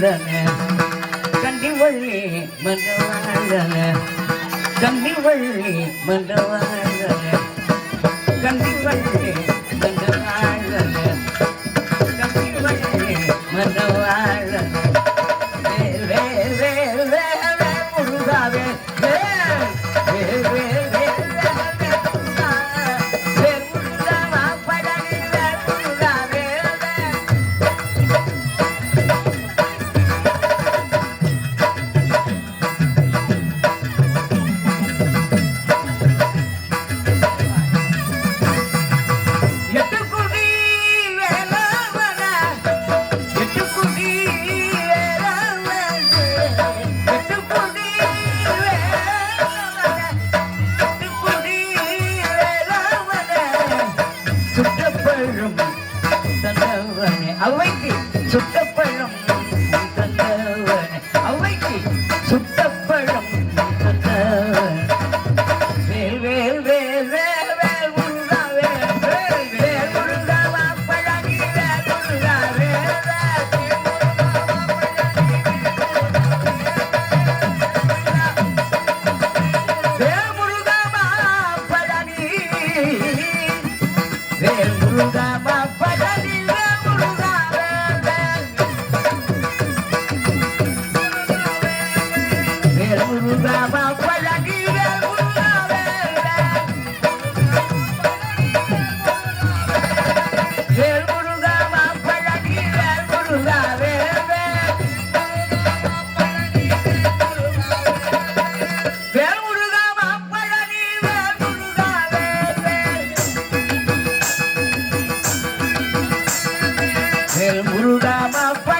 ಮಂಗಳನೆ ಕಂದಿ ಒಳ್ಳಿ ಮಂದವನಂದನೆ ಕಂದಿ ಒಳ್ಳಿ ಮಂದವನಂದನೆ ಕಂದಿ ಒಳ್ಳಿ ಮಂದವನಂದನೆ Música Bye-bye. பேரும் உருடாமப்பா